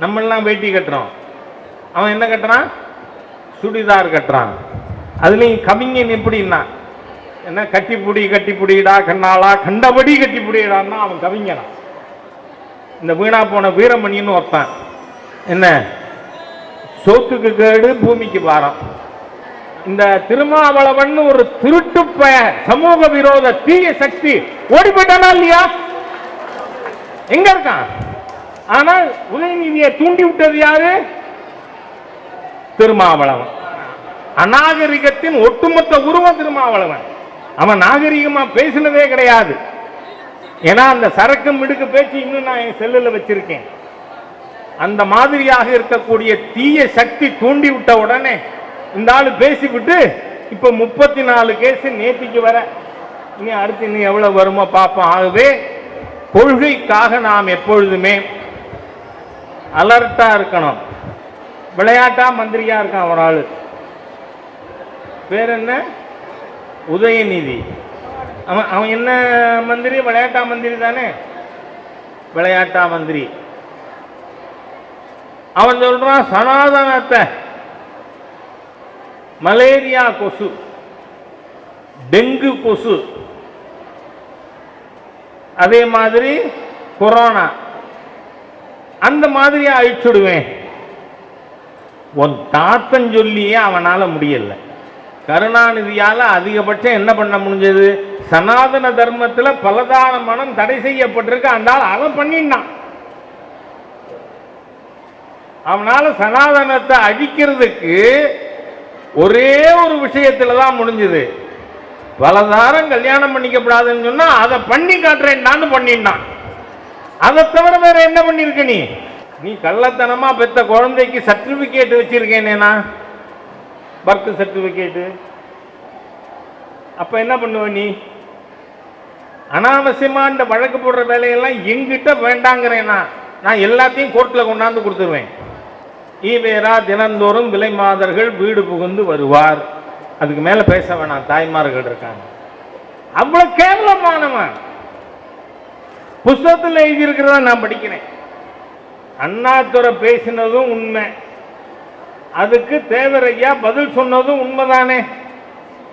நம்மளாம் வேட்டி கட்டுறோம். அவன் என்ன கட்டுறான்? சுடிதார் கட்டுறான். அதுலேயும் கவிஞன் எப்படின்னா என்ன கட்டிப்புடி கட்டிப்புடிடா கண்ணாளா கண்டபடி கட்டிப்புடிடான்னா அவன் கவிஞனா இந்த வீணா போன வீரமணின்னு ஒருத்தன். என்ன? சோத்துக்கு கேடு பூமிக்கு பாரம். இந்த திருமாவளவன் ஒரு திருட்டு சமூக விரோத தீய சக்தி ஓடி போயிட்டானா இல்லையா? எங்க இருக்கான்? ஆனால் உதயநிதியை தூண்டி விட்டது யாரு? திருமாவளவன். அநாகரிகத்தின் ஒட்டுமொத்த உருவம் திருமாவளவன். அவன் நாகரிகமா பேசினதே கிடையாது. ஏன்னா அந்த சரக்கு மிடுக்கு பேச்சு இன்னும் நான் என் செல்லுல வச்சிருக்கேன். அந்த மாதிரியாக இருக்கக்கூடிய தீய சக்தி தூண்டி விட்ட உடனே இந்த ஆள் பேசிவிட்டு இப்ப முப்பத்தி நாலு கேஸ் நேத்திக்கு வர. இனி அடுத்து இன்னும் எவ்வளவு வருமோ பார்ப்போம் ஆகவே கொள்கைக்காக நாம் எப்பொழுதுமே அலர்ட்டா இருக்கணும். விளையாட்டா மந்திரியா இருக்கான் ஒரு ஆள். பேர் என்ன? உதயநிதி. அவன் அவன் என்ன மந்திரி? விளையாட்டா மந்திரி தானே? விளையாட்டா மந்திரி. அவன் சொல்றான் சனாதனத்தை. மலேரியா கொசு. டெங்கு கொசு. அதே மாதிரி கொரோனா. அந்த மாதிரி அழிச்சுடுவேன். உன் தாத்தன் சொல்லியே அவனால முடியல. கருணாநிதியால அதிகபட்சம் என்ன பண்ண முடிஞ்சது? சனாதன தர்மத்துல பலதான மனம் தடை செய்யப்பட்டிருக்கு. அந்த அவன் பண்ணினான். அவனால சனாதனத்தை அழிக்கிறதுக்கு ஒரே ஒரு விஷயத்துல தான் முடிஞ்சது. பலதாரம் கல்யாணம் பண்ணிக்கப்படாதுன்னு சொன்னா அதை பண்ணி காட்டுறேன் நான் பண்ணினான். அதை தவிர வேற என்ன பண்ணிருக்க நீ? நீ கள்ளத்தனமா பெத்த குழந்தைக்கு சர்டிபிகேட் வச்சிருக்கேனேனா பர்த் சர்டிபிகேட்டு அப்ப என்ன பண்ணுவ நீ? அனாவசியமா இந்த வழக்கு போடுற வேலையெல்லாம் எங்கிட்ட வேண்டாங்கிறேனா நான். எல்லாத்தையும் கோர்ட்டில் கொண்டாந்து கொடுத்துருவேன். ஈவேரா தினந்தோறும் விலை மாதர்கள் வீடு புகுந்து வருவார். அதுக்கு மேலே பேச வேணாம் தாய்மார்கள் இருக்காங்க. அவ்வளோ கேவலமானவன். புஸ்தகத்தில் எழுதியிருக்கிறத நான் படிக்கிறேன். அண்ணாதுரை பேசினதும் உண்மை. அதுக்கு தேவரையா பதில் சொன்னதும் உண்மைதானே?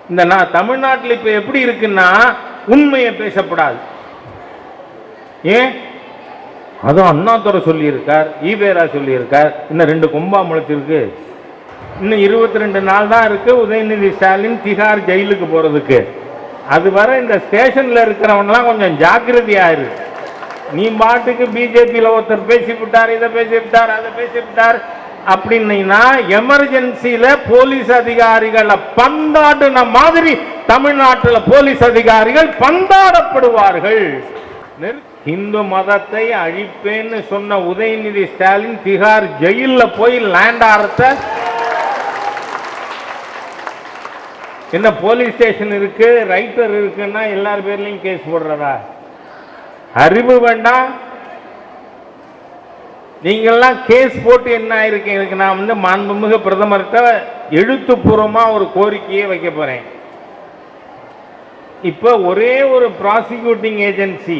இந்த நான் தமிழ்நாட்டில் இப்போ எப்படி இருக்குன்னா உண்மையை பேசப்படாது. ஏன்? அதுவும் அண்ணாதுரை சொல்லியிருக்கார் ஈவேரா சொல்லியிருக்கார் இன்னும் ரெண்டு கும்பா முளைச்சிருக்கு. இன்னும் இருபத்தி ரெண்டு நாள் தான் இருக்கு உதயநிதி ஸ்டாலின் திகார் ஜெயிலுக்கு போகிறதுக்கு அது வர இந்த ஸ்டேஷனில் இருக்கிறவன்லாம் கொஞ்சம் ஜாக்கிரதையாக இருக்கு நீ பாட்டுக்கு பிஜேபியில் ஒருத்தர் பேசி விட்டார் இதை பேசி விட்டார் அதை பேசி விட்டார் அப்படின்னா எமர்ஜென்சியில போலீஸ் அதிகாரிகளை பந்தாடுன மாதிரி தமிழ்நாட்டில் போலீஸ் அதிகாரிகள் பந்தாடப்படுவார்கள். இந்து மதத்தை அழிப்பேன்னு சொன்ன உதயநிதி ஸ்டாலின் திகார் ஜெயிலில் போய் லேண்ட் ஆறத என்ன போலீஸ் ஸ்டேஷன் இருக்கு ரைட்டர் இருக்குன்னா எல்லார் பேர்லையும் கேஸ் போடுறதா? அறிவு வேண்டாம் நீங்கள்லாம் கேஸ் போட்டு என்ன ஆயிருக்கு? எனக்கு நான் வந்து மாண்புமிகு பிரதமர்கிட்ட எழுத்துப்பூர்வமாக ஒரு கோரிக்கையை வைக்க போகிறேன் இப்போ ஒரே ஒரு ப்ராசிக்யூட்டிங் ஏஜென்சி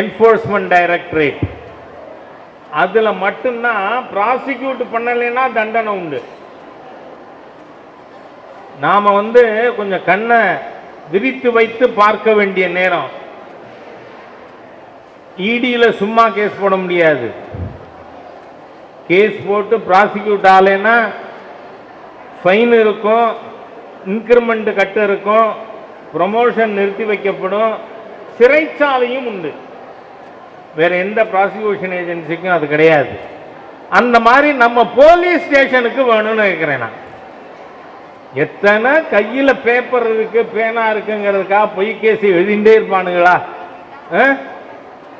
என்ஃபோர்ஸ்மெண்ட் டைரக்டரேட் அதில் மட்டும்தான் ப்ராசிக்யூட் பண்ணலைன்னா தண்டனை உண்டு. நாம வந்து கொஞ்சம் கண்ணை விரித்து வைத்து பார்க்க வேண்டிய நேரம். இடியில் சும்மா கேஸ் போட முடியாது. கேஸ் போட்டு ப்ராசிக்யூட் ஆகலைன்னா ஃபைன் இருக்கும் இன்க்ரிமெண்ட் கட்டு இருக்கும் ப்ரொமோஷன் நிறுத்தி வைக்கப்படும் சிறைச்சாலையும் உண்டு. வேற எந்த ப்ராசிக்யூஷன் ஏஜென்சிக்கும் அது கிடையாது. அந்த மாதிரி நம்ம போலீஸ் ஸ்டேஷனுக்கு வேணும்னு கேட்குறேன் நான். எத்தனை கையில பேப்பர் இருக்கு பேனா இருக்குங்கிறதுக்காக பொய் கேசி எழுதிண்டே இருப்பானுங்களா? ஆ?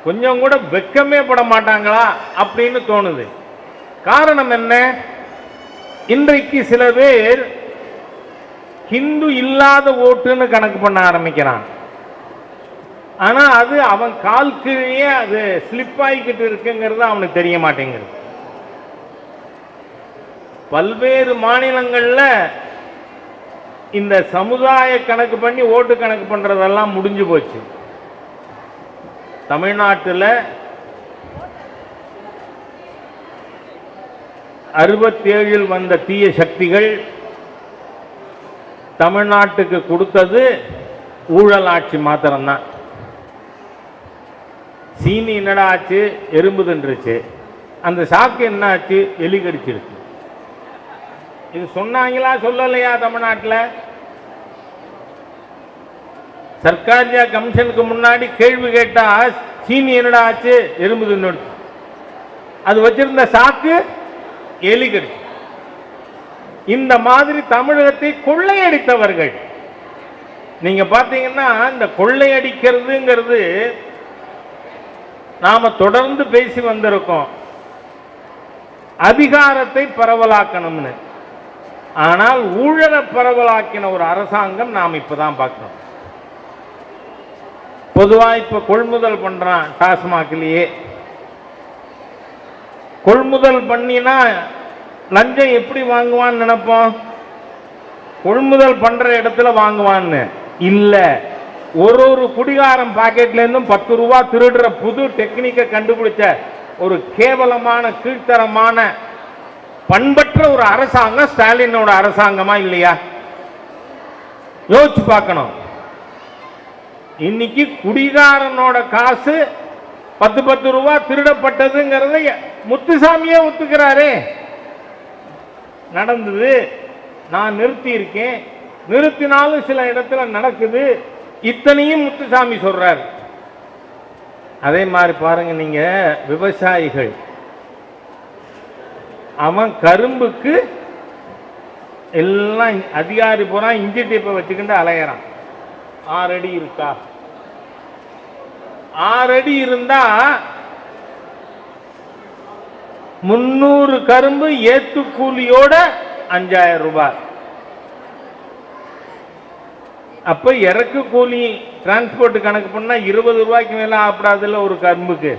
கொஞ்சம் கூட வெக்கமே பட மாட்டாங்களா? அப்படின்னு தோணுது. காரணம் என்ன? இன்றைக்கு சில பேர் ஹிந்து இல்லாத ஓட்டுன்னு கணக்கு பண்ண ஆரம்பிக்கிறான். ஆனா அது அவன் கால் கீழே அது ஸ்லிப் ஆகிக்கிட்டு இருக்குங்கிறது அவனுக்கு தெரிய மாட்டேங்குது. பல்வேறு மாநிலங்கள்ல இந்த சமுதாய கணக்கு பண்ணி ஓட்டு கணக்கு பண்ணுறதெல்லாம் முடிஞ்சு போச்சு. தமிழ்நாட்டில் அறுபத்தேழில் வந்த தீய சக்திகள் தமிழ்நாட்டுக்கு கொடுத்தது ஊழல் ஆட்சி மாத்திரம்தான். சீனி என்னடா ஆச்சு? எறும்பு தின்றுச்சு. அந்த சாக்கு என்ன ஆச்சு எலி கடிச்சிருச்சு. இது சொன்னாங்களா சொல்லலையா தமிழ்நாட்டில்? சர்க்காரியா கமிஷனுக்கு முன்னாடி கேள்வி கேட்டா சீனி என்னடா ஆச்சு? எறும்பு தின்னு அது வச்சிருந்த சாக்கு எலி கடிச்சு இந்த மாதிரி தமிழகத்தை கொள்ளையடித்தவர்கள். நீங்க பாத்தீங்கன்னா இந்த கொள்ளையடிக்கிறதுங்கிறது நாம தொடர்ந்து பேசி வந்திருக்கோம். அதிகாரத்தை பரவலாக்கணும்னு. ஆனால் ஊழலை பரவலாக்கின ஒரு அரசாங்கம் நாம் இப்பதான் பார்க்கணும் பொதுவா இப்ப கொள்முதல் பண்றான் டாஸ்மாக்லயே. கொள்முதல் பண்ணினா லஞ்சம் எப்படி வாங்குவான்னு நினைப்போம்? கொள்முதல் பண்ற இடத்துல வாங்குவான்னு. இல்ல ஒரு ஒரு குடிகாரம் பாக்கெட்ல இருந்தும் பத்து ரூபா திருடுற புது டெக்னிக்கை கண்டுபிடிச்ச ஒரு கேவலமான கீழ்த்தரமான பண்பற்ற ஒரு அரசாங்கம் ஸ்டாலினோட அரசாங்கமா இல்லையா? யோசிச்சு பார்க்கணும். இன்னைக்கு குடிகாரனோட காசு பத்து பத்து ரூபா திருடப்பட்டதுங்கிறத முத்துசாமியே ஒத்துக்கிறாரே. நடந்தது. நான் நிறுத்தி இருக்கேன் நிறுத்தினாலும் சில இடத்துல நடக்குது. இத்தனையும் முத்துசாமி சொல்றார். அதே மாதிரி பாருங்க நீங்க விவசாயிகள். அவன் கரும்புக்கு எல்லாம் அதிகாரி பூரா இஞ்சி டீப்பை வச்சுக்கிட்டு அலையிறான். ஆறு அடி இருக்கா? ஆறு அடி இருந்தா முன்னூறு கரும்பு ஏத்து கூலியோட அஞ்சாயிரம் ரூபாய். அப்ப இறக்கு கூலி டிரான்ஸ்போர்ட் கணக்கு பண்ணா இருபது ரூபாய்க்கு மேல ஆப்படாதுல்ல ஒரு கரும்புக்கு?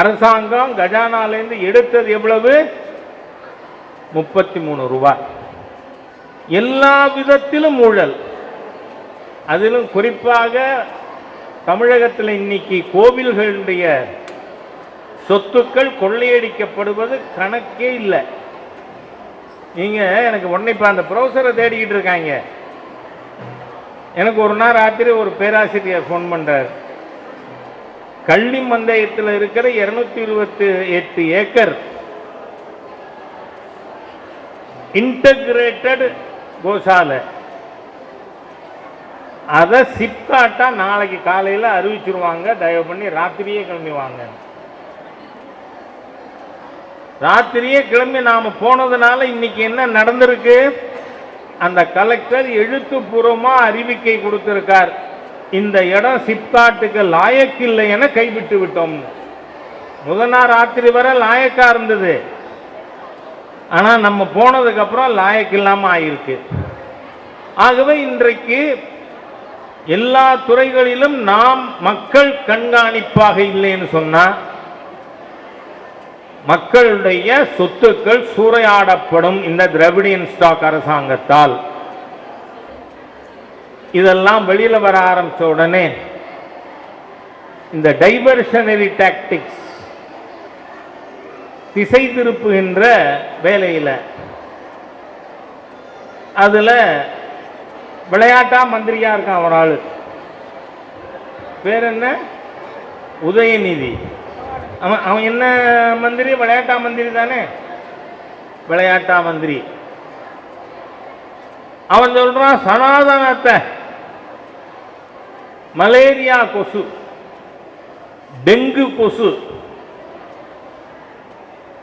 அரசாங்கம் கஜானாலேருந்து எடுத்தது எவ்வளவு? முப்பத்தி மூணு ரூபாய் எல்லா விதத்திலும் ஊழல். அதிலும் குறிப்பாக தமிழகத்தில் இன்னைக்கு கோவில்களுடைய சொத்துக்கள் கொள்ளையடிக்கப்படுவது கணக்கே இல்லை. நீங்கள் எனக்கு உடனே இப்போ அந்த ப்ரௌசரை தேடிக்கிட்டு இருக்காங்க. எனக்கு ஒரு நாள் ராத்திரி ஒரு பேராசிரியர் ஃபோன் பண்ணுறார் கள்ளி மந்தயத்தில் இருக்கிற இருநூத்தி இருபத்தி எட்டு ஏக்கர் இன்டகிரேட்டட் கோசாலை. அதை சிப்காட்டா நாளைக்கு காலையில் அறிவிச்சிருவாங்க. தயவு பண்ணி ராத்திரியே கிளம்பி வாங்க. ராத்திரியே கிளம்பி நாம போனதுனால இன்னைக்கு என்ன நடந்திருக்கு? அந்த கலெக்டர் எழுத்துப்பூர்வமாக அறிவிக்கை கொடுத்திருக்கார். இந்த இடம் சிப்காட்டுக்கு லாயக்கில்லை என கைவிட்டு விட்டோம். முதனா ராத்திரி வரை லாயக்கா இருந்தது. ஆனால் நம்ம போனதுக்கு அப்புறம் லாயக்கு ஆயிருக்கு. ஆகவே இன்றைக்கு எல்லா துறைகளிலும் நாம் மக்கள் கண்காணிப்பாக இல்லைன்னு சொன்னால் மக்களுடைய சொத்துக்கள் சூறையாடப்படும் இந்த திராவிடியன் ஸ்டாக் அரசாங்கத்தால். இதெல்லாம் வெளியில் வர ஆரம்பிச்ச உடனே இந்த டைவர்ஷனரி டாக்டிக்ஸ் திசை திருப்புகின்ற வேலையில அதுல விளையாட்டா மந்திரியா இருக்கான் ஒரு ஆள். பேர் என்ன? உதயநிதி. அவன் அவன் என்ன மந்திரி? விளையாட்டா மந்திரி தானே? விளையாட்டா மந்திரி. அவன் சொல்றான் சனாதனத்தை மலேரியா கொசு டெங்கு கொசு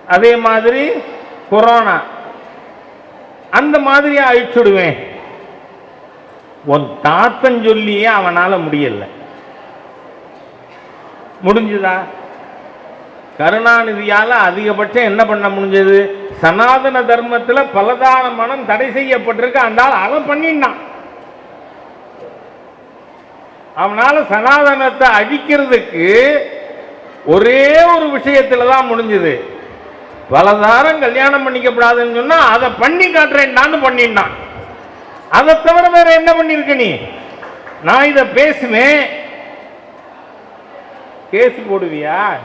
அதே மாதிரி கொரோனா. அந்த மாதிரியா அழிச்சுடுவேன் உன் தாத்தன் சொல்லியே அவனால முடியல. முடிஞ்சுதா? கருணாநிதியால அதிகபட்சம் என்ன பண்ண முடிஞ்சது? சனாதன தர்மத்தில் பலதான மனம் தடை செய்யப்பட்டிருக்கு. அந்த ஆள் அவன் பண்ணிட்டான் அவனால சனாதனத்தை அழிக்கிறதுக்கு ஒரே ஒரு விஷயத்துல தான் முடிஞ்சது. பலதாரம் கல்யாணம் பண்ணிக்கப்படாதுன்னு சொன்னா அதை பண்ணி காட்டுறேன் பண்ணிட்டான் அதை தவிர வேற என்ன பண்ணிருக்க நீ? நான் இதை பேசுவேன். கேஸ் போடுவியா?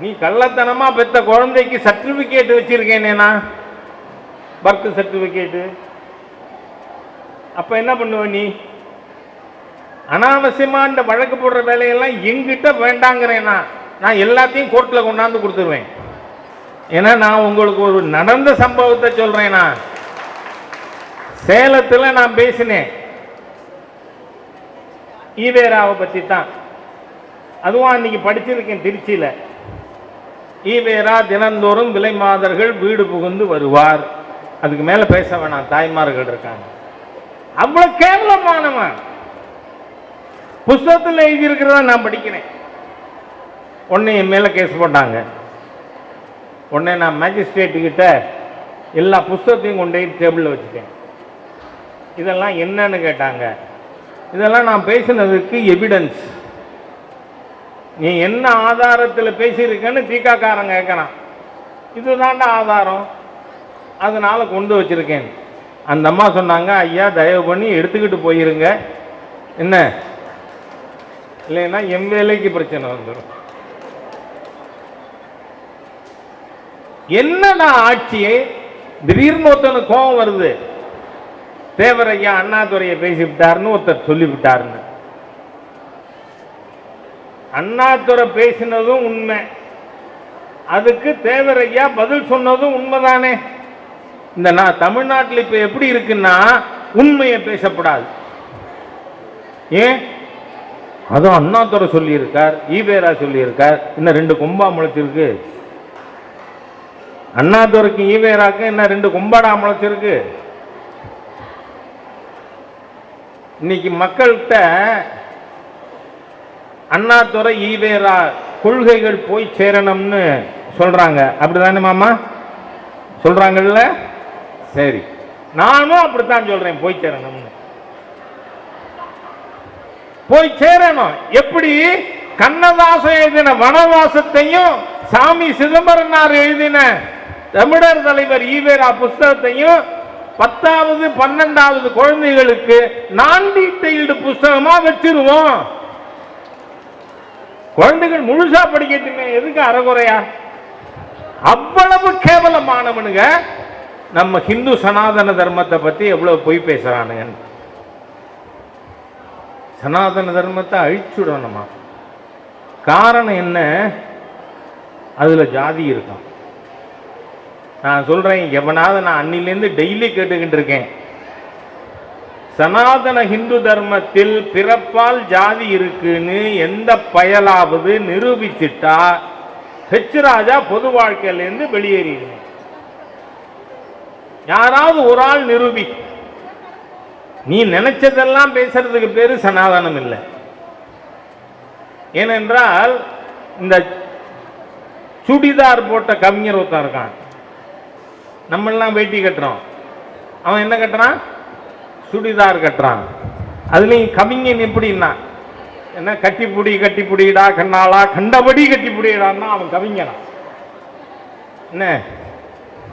நீ கள்ளத்தனமா பெத்த குழந்தைக்கு சர்டிபிகேட் வச்சிருக்கேனேனா பர்த் சர்டிபிகேட்டு அப்போ என்ன பண்ணுவ நீ? அனாவசியமா இந்த வழக்கு போடுற வேலையெல்லாம் எங்கிட்ட வேண்டாங்கிறேனா நான். எல்லாத்தையும் கோர்ட்டில் கொண்டாந்து கொடுத்துருவேன். ஏன்னா நான் உங்களுக்கு ஒரு நடந்த சம்பவத்தை சொல்கிறேனா நான். நான் பேசினேன். ஈவேராவை பற்றி தான் அதுவும் அன்னைக்கு படிச்சிருக்கேன் திருச்சியில். ஈவேரா தினந்தோறும் விலை மாதர்கள் வீடு புகுந்து வருவார். அதுக்கு மேலே பேச வேணாம். தாய்மார்கள் இருக்காங்க. அவ்வளவு கேவலமானவன். புஸ்தகத்தில் எழுதியிருக்கிறத நான் படிக்கிறேன். உடனே என் மேலே கேஸ் போட்டாங்க. உடனே நான் மேஜிஸ்ட்ரேட்டு கிட்ட எல்லா புஸ்தகத்தையும் கொண்டு போய் டேபிளில் வச்சுட்டேன். இதெல்லாம் என்னன்னு கேட்டாங்க. இதெல்லாம் நான் பேசினதுக்கு எவிடன்ஸ் நீ என்ன ஆதாரத்தில் பேசியிருக்கன்னு தீக்காக்காரன் கேட்கறான் இதுதான்டா ஆதாரம். அதனால கொண்டு வச்சிருக்கேன். அந்த அம்மா சொன்னாங்க ஐயா தயவு பண்ணி எடுத்துக்கிட்டு போயிருங்க. என்ன? இல்லைன்னா என் வேலைக்கு பிரச்சனை வந்துடும் என்னடா ஆட்சியே திடீர்னு ஒருத்தனுக்கு கோபம் வருது. தேவரையா அண்ணாதுரையை பேசிவிட்டாருன்னு ஒருத்தர் சொல்லிவிட்டாருன்னு அண்ணாதுரை பேசினதும் உண்மை. அதுக்கு தேவரையா பதில் சொன்னதும் உண்மைதானே? இந்த நான் தமிழ்நாட்டில் இப்போ எப்படி இருக்குன்னா உண்மையை பேசப்படாது. ஏன்? அதுவும் அண்ணாதுரை சொல்லியிருக்கார் ஈவேரா சொல்லியிருக்கார் இன்னும் ரெண்டு கொம்பா முளைச்சிருக்கு. அண்ணாதுரைக்கு ஈவேராக்கு இன்னும் ரெண்டு கொம்பாடா முளைச்சிருக்கு. இன்னைக்கு மக்கள்கிட்ட அண்ணாதுரை ஈவேரா கொள்கைகள் போய் சேரணும்னு சொல்றாங்க. அப்படிதானே மாமா? சொல்றாங்கல்ல? சரி. நானும் அப்படித்தான் சொல்றேன் போய் சேரணும்னு. போய் சேரணும். எப்படி? கண்ணதாசன் எழுதின வனவாசத்தையும் சாமி சிதம்பரனார் எழுதின தமிழர் தலைவர் ஈவேரா புஸ்தகத்தையும் பத்தாவது பன்னெண்டாவது குழந்தைகளுக்கு நான் டீடைல்டு புஸ்தகமா வச்சிருவோம். குழந்தைகள் முழுசா படிக்கட்டுமே எதுக்கு அறகுறையா? அவ்வளவு கேவலமானவனுங்க. நம்ம ஹிந்து சனாதன தர்மத்தை பற்றி எவ்வளோ பொய் பேசுகிறானுங்க சனாதன தர்மத்தை அழிச்சுடணுமா? காரணம் என்ன? அதில் ஜாதி இருக்கும் நான் சொல்கிறேன் எவனாவது நான் அன்னிலேருந்து டெய்லி கேட்டுக்கிட்டு இருக்கேன். சனாதன ஹிந்து தர்மத்தில் பிறப்பால் ஜாதி இருக்குன்னு எந்த பயலாவது நிரூபிச்சிட்டா ஹெச் ராஜா பொது வாழ்க்கையிலேருந்து வெளியேறிடுவேன். யாராவது ஒரு ஆள் நிரூபி. நீ நினைச்சதெல்லாம் பேசுறதுக்கு பேரு சனாதனம் இல்லை. ஏனென்றால் இந்த சுடிதார் போட்ட கவிஞர் ஒருத்தன் இருக்கான். நம்மளாம் வேட்டி கட்டுறோம். அவன் என்ன கட்டுறான்? சுடிதார் கட்டுறான். அதுலயும் கவிஞன் எப்படின்னா என்ன கட்டிப்புடி கட்டிப்புடிடா கண்ணாளா கண்டபடி கட்டிப்புடிடான்னா அவன் கவிஞனா. என்ன?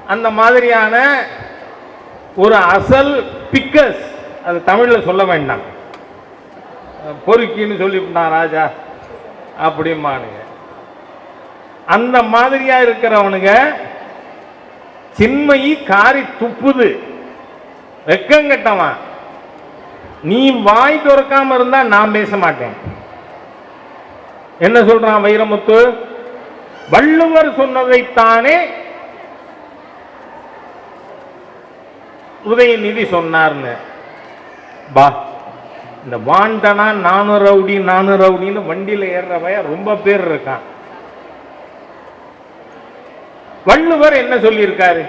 அந்த மாதிரியான ஒரு அசல் பிக்கஸ் அது தமிழ்ல சொல்ல வேண்டாம். பொறுக்கின்னு சொல்லிவிட்டான் ராஜா. அப்படிம்பானுங்க. அந்த மாதிரியா இருக்கிறவனுங்க சின்மயி காரி துப்புது. வெக்கங்கட்டவன் நீ வாய் திறக்காம இருந்தா நான் பேச மாட்டேன். என்ன சொல்றான் வைரமுத்து? வள்ளுவர் சொன்னதைத்தானே உதயநிதி சொன்னார்னு. பா இந்த வாண்டனா நானு ரவுடி நானு ரவுடின்னு வண்டியில் ஏறுறவைய ரொம்ப பேர் இருக்கான். வள்ளுவர் என்ன சொல்லியிருக்காரு?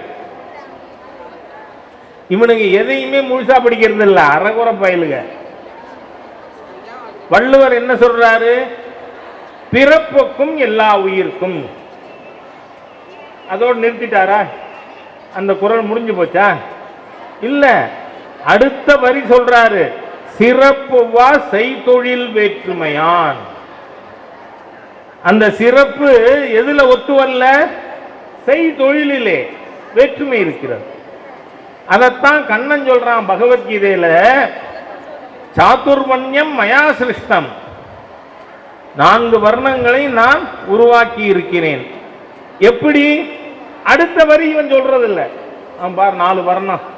இவனுக்கு எதையுமே முழுசா படிக்கிறது இல்ல அறகுறை பயலுக. வள்ளுவர் என்ன சொல்றாரு? பிறப்புக்கும் எல்லா உயிருக்கும். அதோடு நிறுத்திட்டாரா? அந்த குரல் முடிஞ்சு போச்சா? இல்ல. அடுத்த வரி சொல்றாரு சிறப்புவா செய்தொழில் வேற்றுமையான். அந்த சிறப்பு எதுல ஒத்து வரல? செய்தொழிலே வேற்றுமை இருக்கிறது. அதைத்தான் கண்ணன் சொல்றான் பகவத்கீதையில சாத்துர்மன்யம் மயா சிருஷ்டம். நான்கு வர்ணங்களை நான் உருவாக்கி இருக்கிறேன். எப்படி? அடுத்த வரி இவன் சொல்றது பார் நாலு வர்ணம்.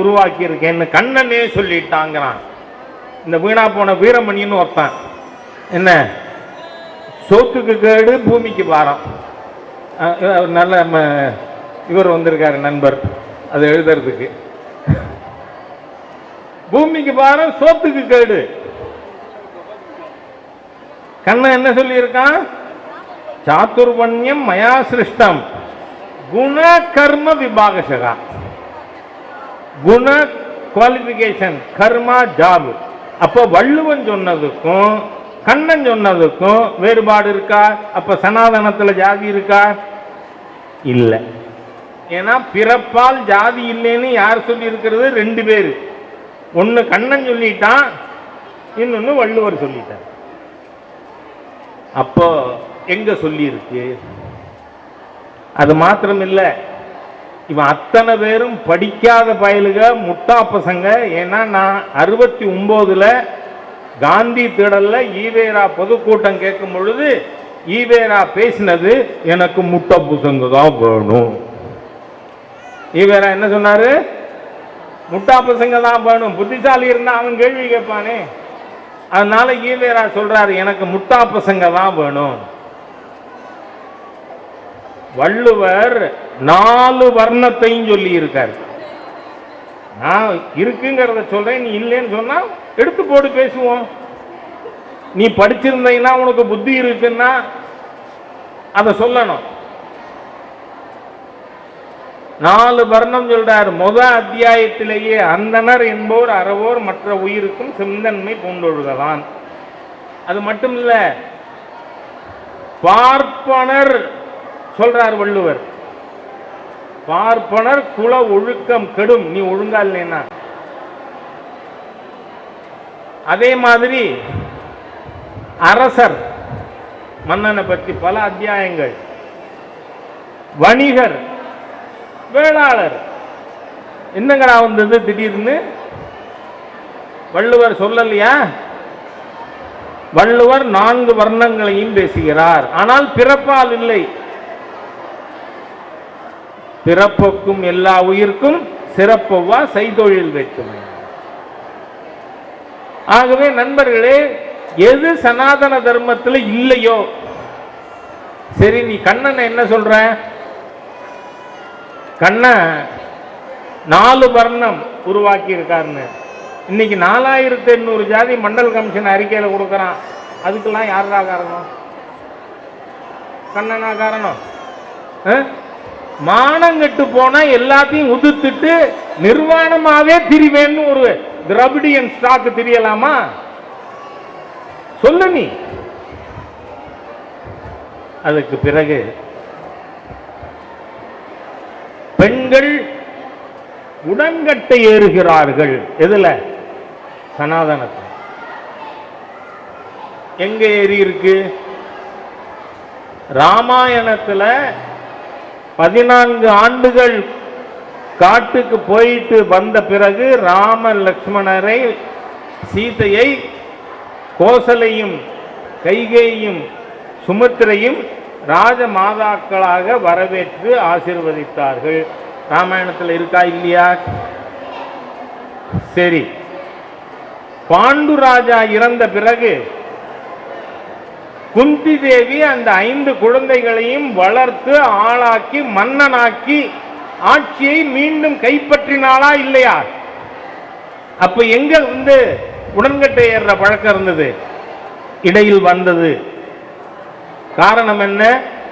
உருவாக்கி இருக்கேன்னு கண்ணனே சொல்லிட்டாங்கிறான். இந்த வீணா போன வீரமணின்னு ஒருத்தன். என்ன? சோத்துக்கு கேடு பூமிக்கு பாரம். நல்ல இவர் வந்திருக்காரு நண்பர். அது எழுதுறதுக்கு. பூமிக்கு பாரம் சோத்துக்கு கேடு. கண்ணன் என்ன சொல்லியிருக்கான்? சாத்துர்வண்யம் மயா சிருஷ்டம். குண கர்ம விபாகசகா. குண குவாலிஃபிகேஷன் கர்மா ஜாப் அப்போ வள்ளுவன் சொன்னதுக்கும் கண்ணன் சொன்னதுக்கும் வேறுபாடு இருக்கா? அப்போ சனாதனத்தில் ஜாதி இருக்கா? இல்லை. ஏன்னா பிறப்பால் ஜாதி இல்லைன்னு யார் சொல்லியிருக்கிறது? ரெண்டு பேர். ஒன்னு கண்ணன் சொல்லிட்டான் இன்னொன்னு வள்ளுவர் சொல்லிட்டார். அப்போ எங்க சொல்லியிருக்கு? அது மாத்திரம் இல்லை இவன் அத்தனை பேரும் படிக்காத பயலுக முட்டா பசங்க ஏன்னா நான் அறுபத்தி ஒம்போதில் காந்தி திடல்ல ஈவேரா பொதுக்கூட்டம் கேட்கும் பொழுது ஈவேரா பேசினது எனக்கு முட்டை பசங்க தான் வேணும். ஈவேரா என்ன சொன்னாரு? முட்டா பசங்க தான் வேணும். புத்திசாலி இருந்தா அவன் கேள்வி கேட்பானே. அதனால ஈவேரா சொல்றாரு எனக்கு முட்டா பசங்க தான் வேணும். வள்ளுவர் நாலு வர்ணத்தையும் சொல்லி இருக்காரு நான் இருக்குங்கிறத சொல்றேன் நீ இல்லைன்னு சொன்னா எடுத்து போட்டு பேசுவோம். நீ படிச்சிருந்தீங்கன்னா உனக்கு புத்தி இருக்குன்னா அதை சொல்லணும். நாலு வர்ணம் சொல்றார். முத அத்தியாயத்திலேயே அந்தனர் என்போர் அறவோர் மற்ற உயிருக்கும் சிந்தன்மை பூண்டொழுகலான் அது மட்டும் இல்ல பார்ப்பனர் சொல்றார் வள்ளுவர். பார்ப்பனர் குல ஒழுக்கம் கெடும். நீ ஒழுங்கா இல்லைன்னா. அதே மாதிரி அரசர் மன்னனை பற்றி பல அத்தியாயங்கள். வணிகர் வேளாளர். என்னங்கடா வந்தது திடீர்னு? வள்ளுவர் சொல்லலையா? வள்ளுவர் நான்கு வர்ணங்களையும் பேசுகிறார். ஆனால் பிறப்பால் இல்லை. பிறப்புக்கும் எல்லா உயிர்க்கும் சிறப்பவ்வா செய்தொழில் வேற்றுமை. ஆகவே நண்பர்களே எது சனாதன தர்மத்தில் இல்லையோ? சரி நீ கண்ணன் என்ன சொல்ற? கண்ணன் நாலு வர்ணம் உருவாக்கி இருக்காருன்னு இன்னைக்கு நாலாயிரத்தி எண்ணூறு ஜாதி மண்டல் கமிஷன் அறிக்கையில கொடுக்குறான். அதுக்கெல்லாம் யாரா காரணம்? கண்ணனா காரணம்? மானங்கெட்டு போனா எல்லாத்தையும் உதுத்துட்டு நிர்வாணமாவே திரிவேன்னு ஒரு திரவிடியன் ஸ்டாக் தெரியலாமா? சொல்லு நீ. அதுக்கு பிறகு பெண்கள் உடன்கட்டை ஏறுகிறார்கள். எதுல? சனாதனத்தில். எங்க ஏறி இருக்கு? ராமாயணத்துல பதினான்கு ஆண்டுகள் காட்டுக்கு போயிட்டு வந்த பிறகு ராம லக்ஷ்மணரை சீதையை கோசலையும் கைகேயும் சுமித்திரையும் ராஜ மாதாக்களாக வரவேற்று ஆசிர்வதித்தார்கள். ராமாயணத்தில் இருக்கா இல்லையா? சரி. பாண்டு ராஜா இறந்த பிறகு குந்தி தேவி அந்த ஐந்து குழந்தைகளையும் வளர்த்து ஆளாக்கி மன்னனாக்கி ஆட்சியை மீண்டும் கைப்பற்றினாளா இல்லையா? அப்ப எங்க வந்து உடன்கட்டை ஏறுற பழக்கம் இருந்தது? இடையில் வந்தது. காரணம் என்ன?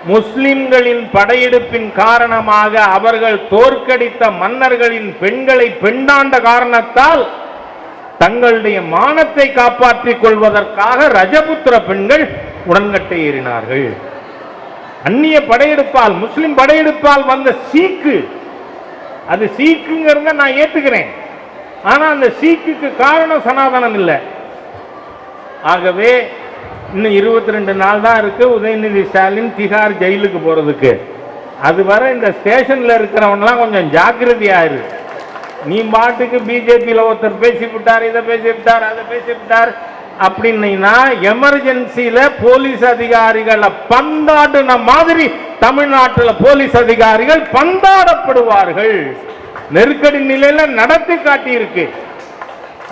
முஸ்லிம்களின் படையெடுப்பின் காரணமாக அவர்கள் தோற்கடித்த மன்னர்களின் பெண்களை பெண்டாண்ட காரணத்தால் தங்களுடைய மானத்தை காப்பாற்றிக் கொள்வதற்காக ரஜபுத்திர பெண்கள் உடன்கட்டை ஏறினார்கள். அந்நிய படையெடுப்பால் முஸ்லிம் படையெடுப்பால் வந்த சீக்கு அது சீக்குங்கிறத நான் ஏத்துக்கிறேன். ஆனா அந்த சீக்குக்கு காரணம் சனாதனம் இல்லை. ஆகவே இன்னும் இருபத்தி ரெண்டு நாள் தான் இருக்கு. உதயநிதி ஸ்டாலின் திகார் ஜெயிலுக்கு போறதுக்கு. அது வர இந்த ஸ்டேஷன்ல இருக்கிறவன்லாம் கொஞ்சம் ஜாக்கிரதையாயிரு. நீ பாட்டுக்கு பிஜேபியில் ஒருத்தர் பேசி விட்டார் இதை பேசி விட்டார் அதை பேசி விட்டார் அப்படின்னா எமர்ஜென்சியில போலீஸ் அதிகாரிகளை பந்தாடுன மாதிரி தமிழ்நாட்டில் போலீஸ் அதிகாரிகள் பந்தாடப்படுவார்கள். நெருக்கடி நிலையில நடத்தி காட்டியிருக்கு.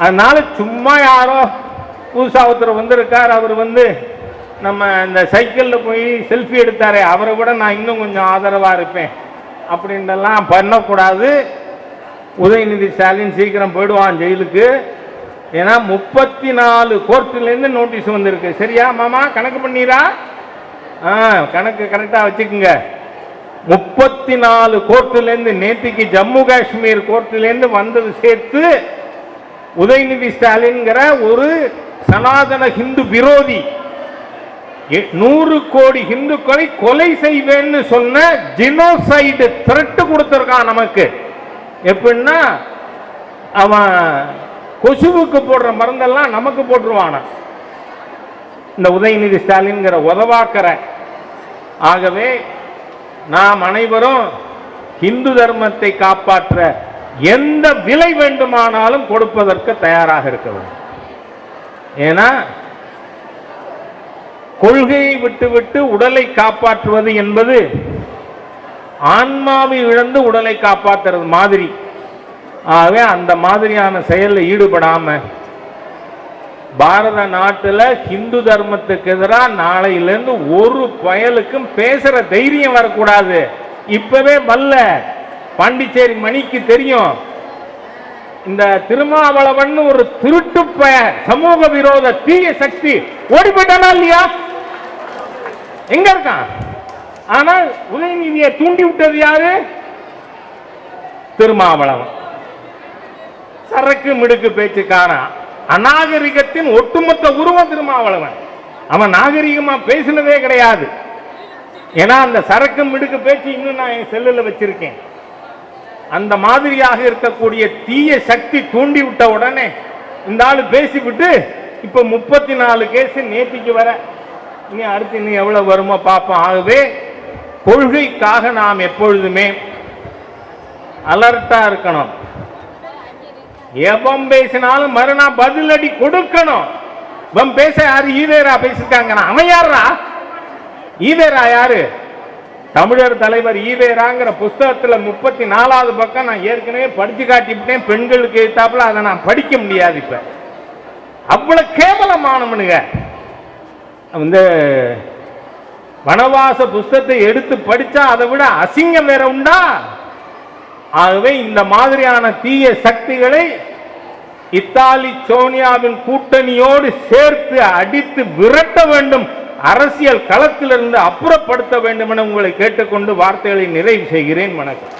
அதனால சும்மா யாரோ புதுசா ஒருத்தர் வந்திருக்கார். அவர் வந்து நம்ம இந்த சைக்கிளில் போய் செல்ஃபி எடுத்தாரே அவரை விட நான் இன்னும் கொஞ்சம் ஆதரவாக இருப்பேன் அப்படின்றலாம் பண்ணக்கூடாது. உதயநிதி ஸ்டாலின் சீக்கிரம் போயிடுவான் ஜெயிலுக்கு. ஏன்னா முப்பத்தி நாலு கோர்ட்டுலேருந்து நோட்டீஸ் வந்திருக்கு. சரியா மாமா? கணக்கு பண்ணீரா? ஆ கணக்கு கரெக்டாக வச்சுக்குங்க. முப்பத்தி நாலு கோர்ட்டுலேருந்து நேற்றுக்கு ஜம்மு காஷ்மீர் கோர்ட்டுலேருந்து வந்தது சேர்த்து உதயநிதி ஸ்டாலின்கிற ஒரு சனாதன ஹிந்து விரோதி நூறு கோடி ஹிந்துக்களை கொலை செய்வேன்னு சொன்ன ஜினோசைடு திரட்டு கொடுத்துருக்கான் நமக்கு. எப்படின்னா அவன் கொசுவுக்கு போடுற மருந்தெல்லாம் நமக்கு போட்டுருவான இந்த உதயநிதி ஸ்டாலின்ங்கிற உதவாக்கிற ஆகவே நாம் அனைவரும் இந்து தர்மத்தை காப்பாற்ற எந்த விலை வேண்டுமானாலும் கொடுப்பதற்கு தயாராக இருக்க வேண்டும். ஏன்னா கொள்கையை விட்டுவிட்டு உடலை காப்பாற்றுவது என்பது ஆன்மாவை இழந்து உடலை காப்பாற்றுறது மாதிரி. ஆகவே அந்த மாதிரியான செயலில் ஈடுபடாம பாரத நாட்டுல ஹிந்து தர்மத்துக்கு எதிராக நாளையிலேருந்து ஒரு பயலுக்கும் பேசுற தைரியம் வரக்கூடாது. இப்பவே வல்ல. பாண்டிச்சேரி மணிக்கு தெரியும். இந்த திருமாவளவன் ஒரு திருட்டு பய சமூக விரோத தீய சக்தி. ஓடி போயிட்டானா இல்லையா? எங்க இருக்கான்? ஆனால் உதயநிதியை தூண்டி விட்டது யாரு? திருமாவளவன். சரக்கு மிடுக்கு பேச்சுக்காரன். அநாகரிகத்தின் ஒட்டுமொத்த உருவம் திருமாவளவன். அவன் நாகரிகமா பேசினதே கிடையாது. ஏன்னா அந்த சரக்கு மிடுக்கு பேச்சு இன்னும் நான் என் செல்லுல வச்சிருக்கேன். அந்த மாதிரியாக இருக்கக்கூடிய தீய சக்தி தூண்டி விட்ட உடனே இந்த ஆளு பேசிவிட்டு இப்போ முப்பத்தி நாலு கேஸ் நேத்திக்கு வர. இனி அடுத்து இன்னும் எவ்வளவு வருமோ பார்ப்போம். ஆகவே கொள்கைக்காக நாம் எப்பொழுதுமே அலர்ட்டா இருக்கணும். எவன் பேசினாலும் மறுநாள் பதிலடி கொடுக்கணும். இவன் பேச யாரு? ஈவேரா பேசிருக்காங்க. அவன் யாரா ஈவேரா யாரு? தமிழர் தலைவர் ஈவேராங்கிற புஸ்தகத்துல முப்பத்தி நாலாவது பக்கம் நான் ஏற்கனவே படிச்சு காட்டிவிட்டேன். பெண்களுக்கு எழுத்தாப்புல அதை நான் படிக்க முடியாது இப்ப. அவ்வளவு கேவலமானவனுங்க. இந்த வனவாச புஸ்தகத்தை எடுத்து படிச்சா அதை விட அசிங்கம் வேற உண்டா? ஆகவே இந்த மாதிரியான தீய சக்திகளை இத்தாலி சோனியாவின் கூட்டணியோடு சேர்த்து அடித்து விரட்ட வேண்டும் அரசியல் களத்திலிருந்து அப்புறப்படுத்த வேண்டும் என உங்களை கேட்டுக்கொண்டு வார்த்தைகளை நிறைவு செய்கிறேன். வணக்கம்.